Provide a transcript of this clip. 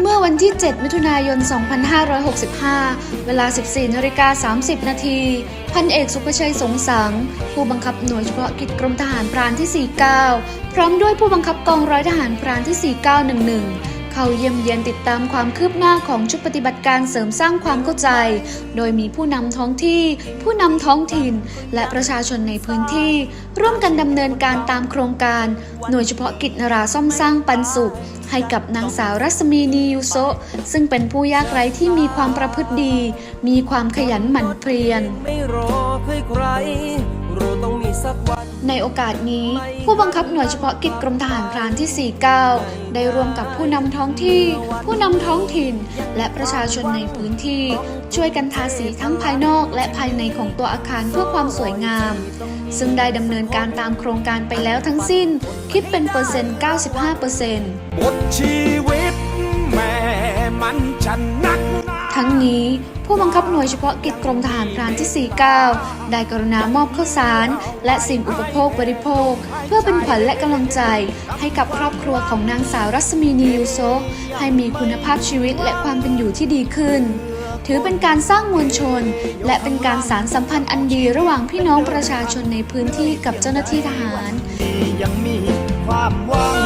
เมื่อวันที่ 7 มิถุนายน 2565 เวลา 14นาฬิกา30 นาที พันเอกสุภชัยสงสัง ผู้บังคับหน่วยเฉพาะกิจกรมทหารพรานที่ 49 พร้อมด้วยผู้บังคับกองร้อยทหารพรานที่ 4911 เข้าเยี่ยมเยียนติดตามความคืบหน้าของชุดปฏิบัติการเสริมสร้างความเข้าใจ โดยมีผู้นำท้องที่ ผู้นำท้องถิ่น และประชาชนในพื้นที่ ร่วมกันดำเนินการตามโครงการ หน่วยเฉพาะกิจนราซ่อมสร้างปันสุข ให้กับนางสาวรัศมีนียูโซะซึ่งเป็นผู้ยากไร้ที่มีความประพฤติดี มีความขยันหมั่นเพียรไม่รอใคร ในโอกาสนี้ ผู้บังคับหน่วยเฉพาะกิจกรมทหารพรานที่ 49 ได้รวมกับผู้นำท้องที่ ผู้นำท้องถิ่น และประชาชนในพื้นที่ ช่วยกันทาสีทั้งภายนอกและภายในของตัวอาคารเพื่อความสวยงาม ซึ่งได้ดำเนินการตามโครงการไปแล้วทั้งสิ้น คิดเป็นเปอร์เซ็นต์ 95เปอร์เซ็นต์บทชีวิตแม่มันจะนัก ทั้งนี้ผู้บังคับหน่วยเฉพาะกิจกรมทหารพรานที่ 49 ได้กรุณามอบข้าวสาร และสิ่งอุปโภคบริโภค เพื่อเป็นขวัญและกำลังใจ ให้กับครอบครัวของนางสาวรัศมีนียูโซให้มีคุณภาพชีวิตและความเป็นอยู่ที่ดีขึ้น ถือเป็นการสร้างมวลชน และเป็นการสารสัมพันธ์อันดีระหว่างพี่น้องประชาชนในพื้นที่กับเจ้าหน้าที่ทหารยังมีความหวัง